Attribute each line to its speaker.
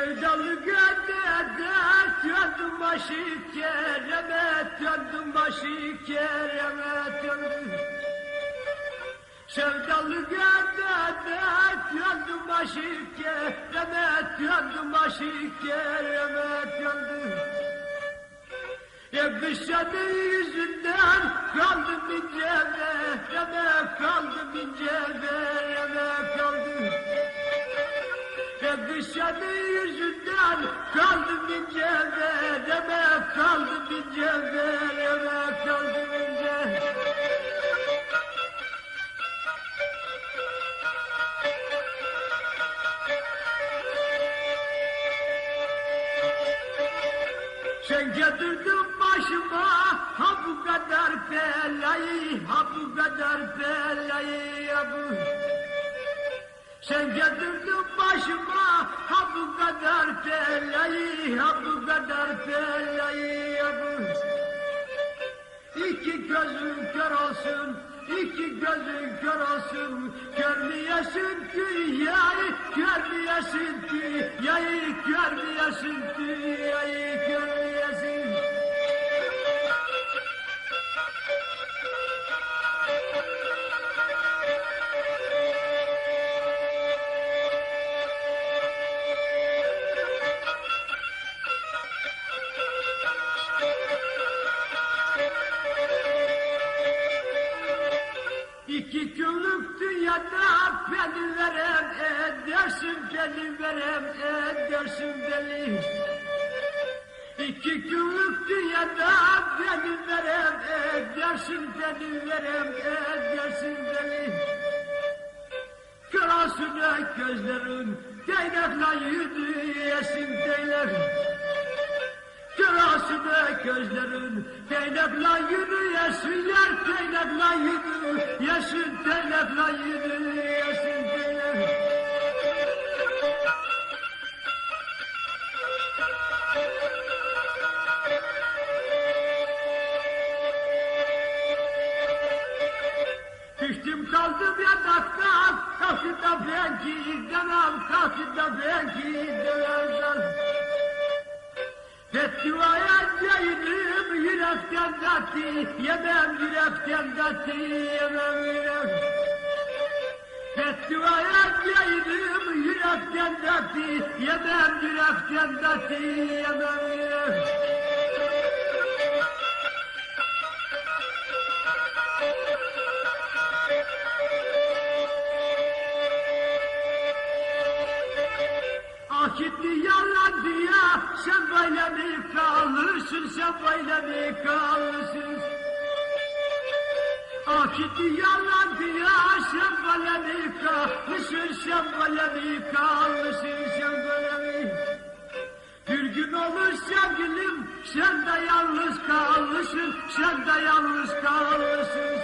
Speaker 1: Sevdalı gönlerde döndüm başı keremet döndüm başı keremet döndüm. Sevdalı gönlerde döndüm başı keremet döndüm başı keremet döndüm. Yakışanın yüzünden kaldım ince vereme kaldım ince vereme Yakışanın yüzünden kaldım ince vereme kaldım ince vereme kaldım ince. Sen getirdin başıma ha bu kadar belayı, ha bu kadar belayı ya bu. Sen getirdin başıma ha bu kadar belayı, ha bu kadar bu. İki gözün kör olsun, iki gözün kör olsun. Görmeyesin dünyayı, görmeyesin dünyayı, görmeyesin dünyayı, İki günlük dünyada beni verem edersin beni verem edersin beni. İki günlük dünyada beni verem edersin beni verem edersin beni. Krasına gözlerin değnekle yürüyesin değnek. Kirasını gözlerin Zeynep'le yürüyesin yürüyesin Zeynep Düştüm kaldım yatakta Kalkıda ben gidemem Kalkıda ben gidemem Fettivaya caydım yürekten dati Yemem yürekten dati Yemem yürek Fettivaya caydım yürekten dati Yemem yürekten dati Yemem. Akitti yalan ya sen böyle mi kalırsın sen böyle mi kalırsın Sen böyle mi kalırsın sen böyle mi kalırsın sen böyle mi Bir gün olur sevgilim sen de yalnız kalırsın sen de yalnız kalırsın